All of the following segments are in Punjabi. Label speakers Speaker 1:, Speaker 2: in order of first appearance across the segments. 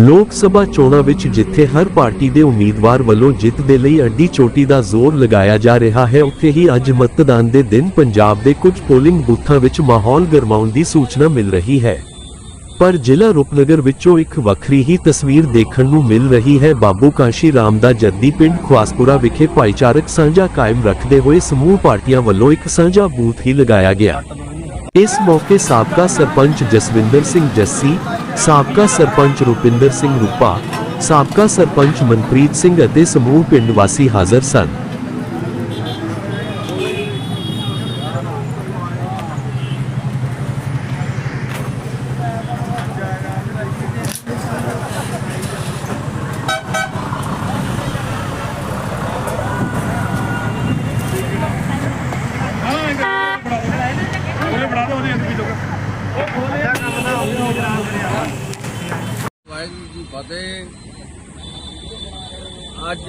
Speaker 1: ਲੋਕ ਸਭਾ ਚੋਣਾਂ ਵਿੱਚ ਜਿੱਥੇ ਹਰ ਪਾਰਟੀ ਦੇ ਉਮੀਦਵਾਰ ਵੱਲੋਂ ਜਿੱਤ ਦੇ ਲਈ ਅੱਡੀ ਚੋਟੀ ਦਾ ਜ਼ੋਰ ਲਗਾਇਆ ਜਾ ਰਿਹਾ ਹੈ, ਉੱਥੇ ਹੀ ਅੱਜ ਮਤਦਾਨ ਦੇ ਦਿਨ ਪੰਜਾਬ ਦੇ ਕੁਝ ਪੋਲਿੰਗ ਬੂਥਾਂ ਵਿੱਚ ਮਾਹੌਲ ਗਰਮਾਉਣ ਦੀ ਸੂਚਨਾ ਮਿਲ ਰਹੀ ਹੈ। ਪਰ ਜ਼ਿਲ੍ਹਾ ਰੂਪਨਗਰ ਵਿੱਚੋਂ ਇੱਕ ਵੱਖਰੀ ਹੀ ਤਸਵੀਰ ਦੇਖਣ ਨੂੰ ਮਿਲ ਰਹੀ ਹੈ। ਬਾਬੂ ਕਾਸ਼ੀ ਰਾਮ ਦਾ ਜੱਦੀ ਪਿੰਡ ਖਵਾਸਪੁਰਾ ਵਿਖੇ ਭਾਈਚਾਰਕ ਸਾਂਝਾ ਕਾਇਮ ਰੱਖਦੇ ਹੋਏ ਸਮੂਹ ਪਾਰਟੀਆਂ ਵੱਲੋਂ ਇੱਕ ਸਾਂਝਾ ਬੂਥ ਹੀ ਲਗਾਇਆ ਗਿਆ। ਇਸ ਮੌਕੇ ਸਾਬਕਾ ਸਰਪੰਚ ਜਸਵਿੰਦਰ ਸਿੰਘ ਜੱਸੀ, ਸਾਬਕਾ ਸਰਪੰਚ ਰੁਪਿੰਦਰ ਸਿੰਘ ਰੂਪਾ, ਸਾਬਕਾ ਸਰਪੰਚ ਮਨਪ੍ਰੀਤ ਸਿੰਘ ਅਤੇ ਸਮੂਹ ਪਿੰਡ ਵਾਸੀ ਹਾਜ਼ਰ ਸਨ
Speaker 2: ਉਹਨੇ ਬਣਾ ਦੋ ਉਹਦੇ ਅੰਦਰ ਵੀ ਲੋਕ
Speaker 3: ਵਾਹਿਗੁਰੂ ਜੀ ਫਤਿਹ। ਅੱਜ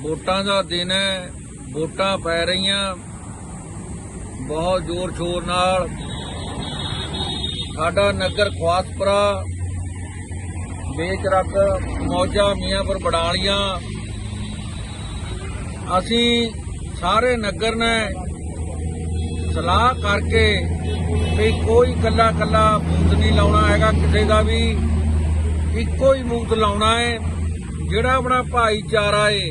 Speaker 3: ਵੋਟਾਂ ਦਾ ਦਿਨ ਹੈ, ਵੋਟਾਂ ਪੈ ਰਹੀਆਂ। ਬਹੁਤ ਜ਼ੋਰ ਸ਼ੋਰ ਨਾਲ ਸਾਡਾ ਨਗਰ ਖਵਾਸਪੁਰਾ ਬੇਚਰਕ ਰੱਖ ਮੌਜਾ ਮੀਆਂਪੁਰ ਬੜਾਲੀਆਂ। ਅਸੀਂ ਸਾਰੇ ਨਗਰ ਨੇ ਸਲਾਹ ਕਰਕੇ ਵੀ ਕੋਈ ਕੱਲਾ ਕੱਲਾ ਬੂਥ ਨਹੀਂ ਲਾਉਣਾ ਹੈਗਾ, ਕਿਸੇ ਦਾ ਵੀ ਇੱਕੋ ਹੀ ਬੂਥ ਲਾਉਣਾ ਹੈ। ਜਿਹੜਾ ਆਪਣਾ ਭਾਈਚਾਰਾ ਏ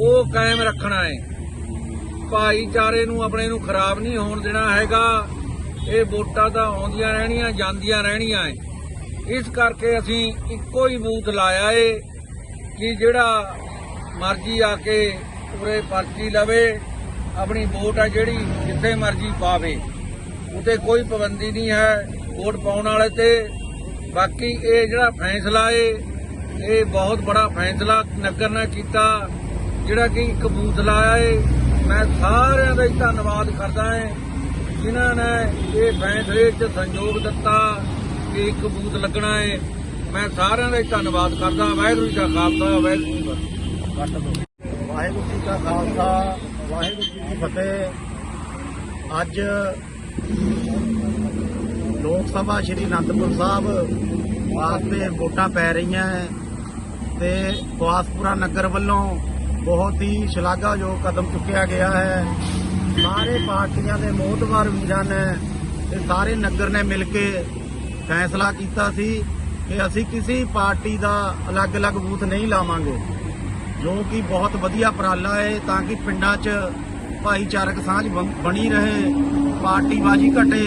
Speaker 3: ਉਹ ਕਾਇਮ ਰੱਖਣਾ ਏ ਭਾਈਚਾਰੇ ਨੂੰ, ਆਪਣੇ ਨੂੰ ਖਰਾਬ ਨਹੀਂ ਹੋਣ ਦੇਣਾ ਹੈਗਾ। ਇਹ ਵੋਟਾਂ ਤਾਂ ਆਉਂਦੀਆਂ ਰਹਿਣੀਆਂ, ਜਾਂਦੀਆਂ ਰਹਿਣੀਆਂ ਏ ਇਸ ਕਰਕੇ ਅਸੀਂ ਇੱਕੋ ਹੀ ਬੂਥ ਲਾਇਆ ਏ ਕਿ ਜਿਹੜਾ ਮਰਜ਼ੀ ਆ ਕੇ ਉਰੇ ਪਰਚੀ ਲਵੇ। ਆਪਣੀ ਵੋਟ ਆ ਜਿਹੜੀ ਜਿੱਥੇ ਮਰਜ਼ੀ ਪਾਵੇ। ਉਤੇ ਕੋਈ ਪਾਬੰਦੀ ਨਹੀਂ ਹੈ ਵੋਟ ਪਾਉਣ ਵਾਲੇ ਤੇ। ਬਾਕੀ ਇਹ ਜਿਹੜਾ ਫੈਸਲਾ ਏ, ਇਹ ਬਹੁਤ ਬੜਾ ਫੈਸਲਾ ਨਗਰ ਨੇ ਕੀਤਾ, ਜਿਹੜਾ ਕਿ ਇੱਕ ਬੂਥ ਲਾਇਆ ਏ। ਮੈਂ ਸਾਰਿਆਂ ਦਾ ਹੀ ਧੰਨਵਾਦ ਕਰਦਾ ਹਾਂ ਜਿਨ੍ਹਾਂ ਨੇ ਇਹ ਫੈਸਲੇ 'ਚ ਸੰਯੋਗ ਦਿੱਤਾ ਕਿ ਇੱਕ ਬੂਥ ਲੱਗਣਾ ਏ। ਮੈਂ ਸਾਰਿਆਂ ਦਾ ਹੀ ਧੰਨਵਾਦ ਕਰਦਾ। ਵਾਹਿਗੁਰੂ ਜੀ ਕਾ ਖਾਲਸਾ, ਵਾਹਿਗੁਰੂ ਜੀ ਕੀ
Speaker 2: ਵਾਹਿਗੁਰੂ ਜੀ ਕਾ ਖਾਲਸਾ। ਵਾਹਿਗੁਰੂ ਜੀ ਕੀ ਫਤਿਹ। ਅੱਜ ਲੋਕ ਸਭਾ ਸ਼੍ਰੀ ਅਨੰਦਪੁਰ ਸਾਹਿਬ ਵਾਸਤੇ ਵੋਟਾਂ ਪੈ ਰਹੀਆਂ ਹੈ ਤੇ ਖਵਾਸਪੁਰਾ ਨਗਰ ਵੱਲੋਂ ਬਹੁਤ ਹੀ ਸ਼ਲਾਘਾਯੋਗ ਕਦਮ ਚੁੱਕਿਆ ਗਿਆ ਹੈ। ਸਾਰੇ ਪਾਰਟੀਆਂ ਦੇ ਮੋਹਤਵਾਰ ਵੀਰਾਂ ਨੇ ਤੇ ਸਾਰੇ ਨਗਰ ਨੇ ਮਿਲ ਕੇ ਫੈਸਲਾ ਕੀਤਾ ਸੀ ਕਿ ਅਸੀਂ ਕਿਸੇ ਪਾਰਟੀ ਦਾ ਅਲੱਗ-ਅਲੱਗ ਬੂਥ ਨਹੀਂ ਲਾਵਾਂਗੇ। ਜੋ ਕਿ ਬਹੁਤ ਵਧੀਆ ਉਪਰਾਲਾ ਹੈ ਤਾਂ ਕਿ ਪਿੰਡਾਂ 'ਚ ਭਾਈਚਾਰਕ ਸਾਂਝ ਬਣ- ਬਣੀ ਰਹੇ, ਪਾਰਟੀਬਾਜ਼ੀ ਘਟੇ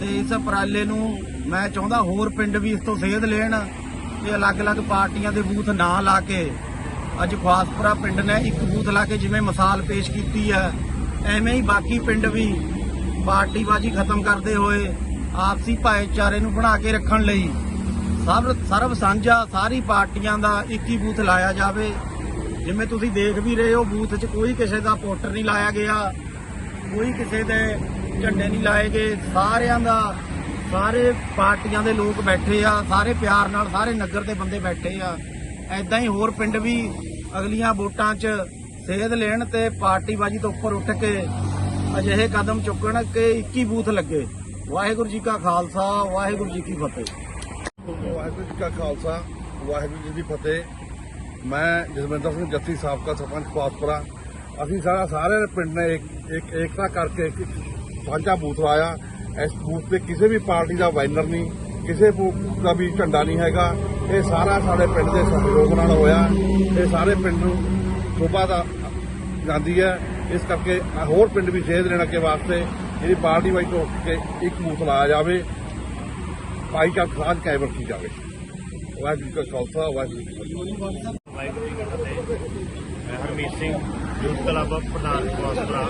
Speaker 2: ਤੇ ਇਸ ਉਪਰਾਲੇ ਨੂੰ ਮੈਂ ਚਾਹੁੰਦਾ ਹੋਰ ਪਿੰਡ ਵੀ ਇਸ ਤੋਂ ਸੇਧ ਲੈਣ ਤੇ ਅਲੱਗ-ਅਲੱਗ ਪਾਰਟੀਆਂ ਦੇ ਬੂਥ ਨਾ ਲਾ ਕੇ ਅੱਜ ਖਵਾਸਪੁਰਾ ਪਿੰਡ ਨੇ ਇੱਕ ਬੂਥ ਲਾ ਕੇ ਜਿਵੇਂ ਮਿਸਾਲ ਪੇਸ਼ ਕੀਤੀ ਹੈ, ਐਵੇਂ ਹੀ ਬਾਕੀ ਪਿੰਡ ਵੀ ਪਾਰਟੀਬਾਜ਼ੀ ਖਤਮ ਕਰਦੇ ਹੋਏ ਆਪਸੀ ਭਾਈਚਾਰੇ ਨੂੰ ਬਣਾ ਕੇ ਰੱਖਣ ਲਈ ਸਭ ਸਰਬ ਸਾਂਝਾ ਸਾਰੀ ਪਾਰਟੀਆਂ ਦਾ ਇੱਕ ਹੀ ਬੂਥ ਲਾਇਆ ਜਾਵੇ। ਜਿਵੇਂ ਤੁਸੀਂ ਦੇਖ ਵੀ ਰਹੇ ਹੋ, ਬੂਥ 'ਚ ਕੋਈ ਕਿਸੇ ਦਾ ਪੋਸਟਰ ਨਹੀਂ ਲਾਇਆ ਗਿਆ, ਕੋਈ ਕਿਸੇ ਦੇ ਝੰਡੇ ਨਹੀਂ ਲਾਏ ਗਏ। ਸਾਰਿਆਂ ਦਾ, ਸਾਰੇ ਪਾਰਟੀਆਂ ਦੇ ਲੋਕ ਬੈਠੇ ਆ, ਸਾਰੇ ਪਿਆਰ ਨਾਲ ਸਾਰੇ ਨਗਰ ਦੇ ਬੰਦੇ ਬੈਠੇ ਆ। ਐਦਾਂ ਹੀ ਹੋਰ ਪਿੰਡ ਵੀ ਅਗਲੀਆਂ ਵੋਟਾਂ 'ਚ ਸੇਧ ਲੈਣ ਤੇ ਪਾਰਟੀਬਾਜ਼ੀ ਤੋਂ ਉੱਪਰ ਉੱਠ ਕੇ ਅਜਿਹੇ ਕਦਮ ਚੁੱਕਣ ਕਿ 21 ਬੂਥ ਲੱਗੇ। ਵਾਹਿਗੁਰੂ ਜੀ ਕਾ ਖਾਲਸਾ, ਵਾਹਿਗੁਰੂ ਜੀ ਕੀ ਫਤਿਹ।
Speaker 4: ਵਾਹਿਗੁਰੂ ਜੀ ਕਾ ਖਾਲਸਾ, ਵਾਹਿਗੁਰੂ ਜੀ ਦੀ ਫਤਿਹ। ਮੈਂ ਜਸਵਿੰਦਰ ਸਿੰਘ ਜੱਸੀ ਸਾਬਕਾ ਸਰਪੰਚ ਪਾਸਪੁਰਾ ਅਸੀਂ ਸਾਰਾ ਸਾਰੇ ਪਿੰਡ ਨੇ ਇੱਕ ਇੱਕ ਏਕਤਾ ਕਰਕੇ ਇੱਕ ਸਾਂਝਾ ਬੂਥ ਲਾਇਆ। ਇਸ ਬੂਥ ਤੇ ਕਿਸੇ ਵੀ ਪਾਰਟੀ ਦਾ ਵਾਈਨਰ ਨਹੀਂ, ਕਿਸੇ ਦਾ ਵੀ ਝੰਡਾ ਨਹੀਂ ਹੈਗਾ। ਇਹ ਸਾਰਾ ਸਾਡੇ ਪਿੰਡ ਦੇ ਸਹਿਯੋਗ ਨਾਲ ਹੋਇਆ। ਇਹ ਸਾਰੇ ਪਿੰਡ ਨੂੰ ਸ਼ੋਭਾ ਦਾ ਜਾਂਦੀ ਹੈ। ਇਸ ਕਰਕੇ ਹੋਰ ਪਿੰਡ ਵੀ ਸੇਧ ਲੈਣ ਕੇ ਵਾਸਤੇ ਜਿਹੜੀ ਪਾਰਟੀ ਵਾਈ ਤੋਂ ਕੇ ਇੱਕ ਬੂਥ ਲਾਇਆ ਜਾਵੇ। ਭਾਈਚਾਰਕ ਸਾਂਝ ਕਾਇਮ ਰੱਖੀ ਜਾਵੇ। ਵਾਹਿਗੁਰੂ ਕਾ ਖਾਲਸਾ, ਵਾਹਿਗੁਰੂ ਜੀ ਕੀ ਫਤਿਹ।
Speaker 5: ਮੈਂ ਹਰਮੀਤ ਸਿੰਘ, ਯੂਥ ਕਲੱਬ ਪ੍ਰਧਾਨ ਖਵਾਸਪੁਰਾ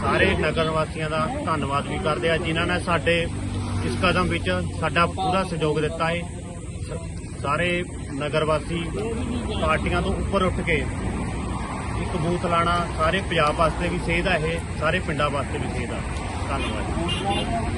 Speaker 5: ਸਾਰੇ ਨਗਰ ਵਾਸੀਆਂ ਦਾ ਧੰਨਵਾਦ ਵੀ ਕਰਦੇ ਆ, ਜਿਨ੍ਹਾਂ ਨੇ ਸਾਡੇ ਇਸ ਕਦਮ ਵਿੱਚ ਸਾਡਾ ਪੂਰਾ ਸਹਿਯੋਗ ਦਿੱਤਾ ਹੈ ਸਾਰੇ ਨਗਰ ਵਾਸੀ ਪਾਰਟੀਆਂ ਤੋਂ ਉੱਪਰ ਉੱਠ ਕੇ ਇੱਕ ਬੂਥ ਲਾਣਾ, ਸਾਰੇ ਪੰਜਾਬ ਵਾਸਤੇ ਵੀ ਸੇਧ ਹੈ ਇਹ, ਸਾਰੇ ਪਿੰਡਾਂ ਵਾਸਤੇ ਵੀ ਸੇਧ ਆ। ਧੰਨਵਾਦ।